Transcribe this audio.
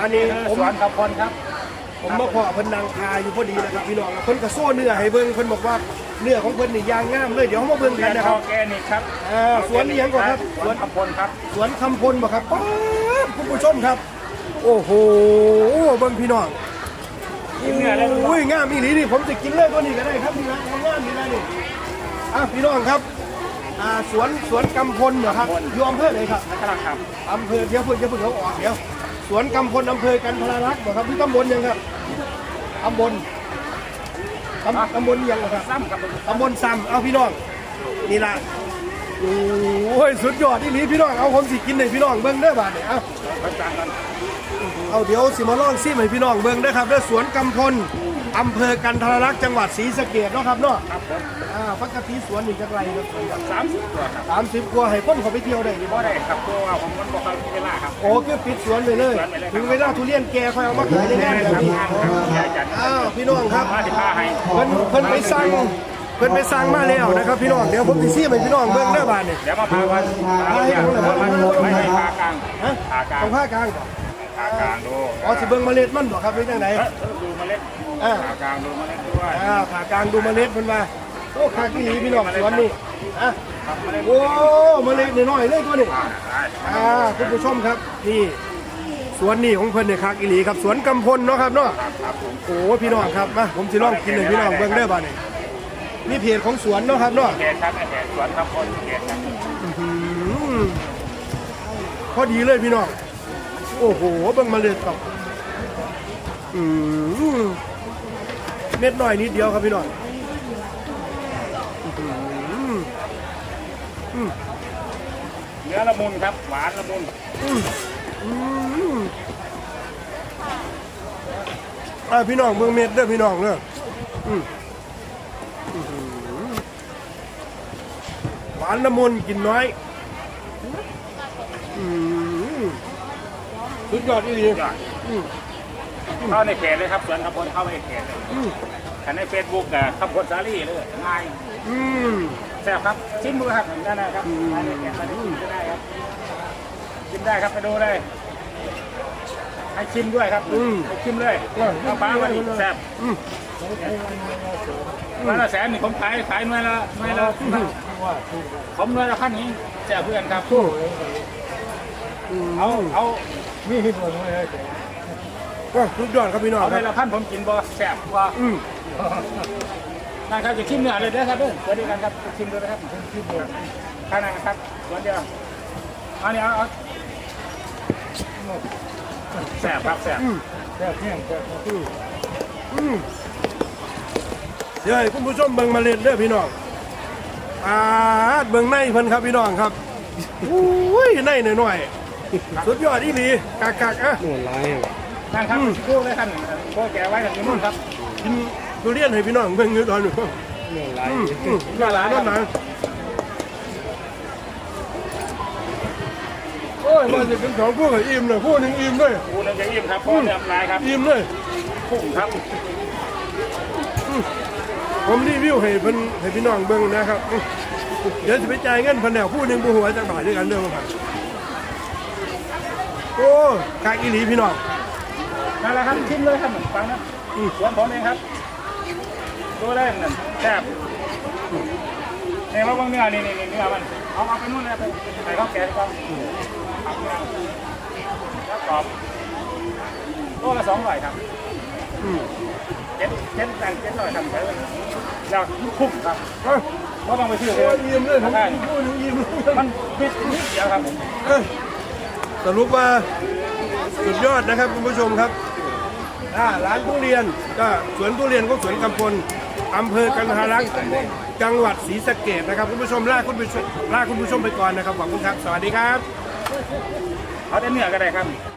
อันนี้คือผมสวนขับพลครับ ผมมาพอเพิ่นนางคาอยู่พอดีนะครับพี่น้องเพิ่นก็โซ่เนื้อให้เบิ่งเพิ่นบอกว่าเนื้อของเพิ่นนี่ยางงามเลยเดี๋ยวเรามาเบิ่งเรีกัยนนนะอครัอบร์แกนิกครับอ่าสวนเลี้ยงก่อนครับสวนขับพลครับสวนคำพลบ่ครับป๊าบคุณผู้ชมครับ โอ้โหเบิ่งพี่น้องกินเนื้อเลยโอ้ยงามอีหลีนี่ผมจะกินเลยตัวนี้ก็ได้ครับนี่นะงามนี่นะนี่อะพี่น้องครับอ่าสวนสวนกำพลเหรอครับอยู่อำเภอไหนครับนะครับครับอำเภอเดี๋ยวเพิ่งเดี๋ยวเพิ่งเขาออกเดี๋ยว สวนกำพลอำเภอกันทรลักษณ์บ่ครับที่ตำบลยังครับตำบลตำตำบลยังบ่ครับซ้ำครับตำบลซ้ำเอาพี่น้อง นี่ล่ะโอ้ยสุดยอดที่นี้พี่น้องเอาผมสิกินให้พี่น้องเบิ่งเด้อบาดนี้เอาไปจางกันเอาเดี๋ยวสิมาลองซิมให้พี่น้องเบิ่งเด้อครับเด้อสวนกำพล อำเภอกันทรลักษณ์จังหวัดศรีสะเกษเนาะครับเนาะครับผมอ่าปกติสวนนี่จักไรครับสามสิบตัวครับสามสิบกว่าให้คนเขาไปเที่ยวได้ดีบ่บ่ได้ครับตัวว่าผมมันบอกเขามีเวลาครับ โอ้คือปิดสวนไปเลย ถึงเวลาทุเรียนแก่ค่อยเอามาขายในงานแบบนี้ยายจัดอ้าวพี่น้องครับมาที่พาให้เพิ่นเพิ่นไปสั่งเพิ่นไปสั่งมาแล้วนะครับพี่น้องเดี๋ยวผมสิซีให้พี่น้องเบิ่งเด้อบาดนี่เดี๋ยวมาพาวันพาเนี่ยไม่ให้พากลางฮะพากลางตรงภาคกลางก่อนพากลางดู อ๋อสิเบิ่งเมล็ดมันบ่ครับหรือจังไดเออดูเมล็ดอ่าพากลางดูเมล็ดด้วยอ่าภาคกลางดูเมล็ดเพิ่นว่าโอ้คักอีหลีพี่น้องสวนนี่อะครับเมล็ดโอ้เมล็ดน้อยๆเลยตัวนี้อ่าได้อ่าคุณผู้ชมครับนี่สวนนี่ของเพิ่นเนี่ยคักอีหลีครับสวนกำพลเนาะครับเนาะครับครับผมโอ้พี่น้องครับมาผมสิลองกินให้พี่น้องเบิ่งเด้อบัดนี้นี่เพจของสวนเนาะครับเนาะเขตครับเขตสวนขับพลเขตครับอืมพอดีเลยพี่น้องโอ้โหเบิ่งเมาเลยครับ อืมเม็ดน้อยนิดเดียวครับพี่น้องอืมเนื้อละมุนครับ หวานละมุนอืมอ่าพี่น้องเบิ่งเม็ดเด้อพี่น้องเด้ออืมอื้อหือหวานละมุนกินน้อยอืมสุดยอดอีหลียอดอืม เข้าในเขตเลยครับสวนขับพลเข้าไปในเขตเลยอืมขันในเฟซบุ๊กอะขับพลสาลี่เลยง่ายอืมแซ่บครับชิมมือครับได้ได้ครับได้เลยแกะมาชิมก็ได้ครับชิมได้ครับไปดูเลยให้ชิมด้วยครับให้ชิมเลยข้าวปลาวันนี้แซ่บอืมวันละแสนนี่ผมขายขายหน่วยละหน่วยละผมหน่วยละพันนี้แซ่บเพื่อนครับอืมเอาเอา ก็สุดยอดครับพี่น้องเอาหคน่วยรับละพันผมกินบ่แซ่บกว่าอืมนั่นครับจะชิมเนื้อเลยเด้อครับเด้อสวัสดีกันครับชิมดูนะครับชิมดูข้างในครับวันเดียวอันนี้เอาเอาแซ่บครับแซ่บอืมอืมเดี๋ยวให้คุณผู้ชมเบิ่งเมาเล็ดเด้อพี่น้องอ่าเบิ่งในเพิ่นครับพี่น้องครับอุ้ยในหน่อยๆสุดยอดอีหลีกักๆอะนั่ นครับคู่เลยครับโค้แกไว้ทางนี้นู่นครับกินทุเรียนให้พี่น้องเบิ่งอยู่ตอนนี้อืมอืมน่าหลานน่าหลานโอ้ยมาจะเป็นสองพวกให้อิ่มเลยพวกหนึ่งอิ่มเลยคู่นึงจะอิ่มครับพ่อเรียบร้อยครับอิ่มเลยพุ่งครับผมรีวิวให้เพิ่นให้พี่น้องเบิ่งนะครับอื้อเดี๋ยวจะไปจ่ายเงินเพันแนวผู้หนึ่งผู้หัวจักบาทด้วยกันเด้อครับโอ้กากอีหลีพี่น้อง นั่นแหละครับชิมเลยครับฟังนะสวนผมเองครับดูได้นั่นแซ่บเนี่ยว่าบางเนื้อนี่นี่เนื้อมันเอาเอาไปนู่นเลยไปใส่ข้าวแกงก่อนครับเนื้อแล้วกรอบโลละสองร้อยครับอืมเจ็ดเจ็ดแปดเจ็ดร้อยครับใช้เลยอยากคุ้มครับเอ้ยก็ต้องไปซื้อเลโอ้ยยอิ่มเลยผมใช่ผู้หนึ่งอิ่มเลยมันปิดนิดเดียวครับเอ้ยสรุปว่าสุดยอดนะครับคุณผู้ชมครับ อ่าร้านทุเรียนก็สวนทุเรียนก็สวนกำพลอำเภอกันทารักษ์จังหวัดศรีสะเกดนะครับคุณผู้ชมลาคุณผู้ชมลาคุณผู้ชมไปก่อนนะครับขอบคุณครับ สวัสดีครับ เอาแต่เนื้อก็ได้ครับ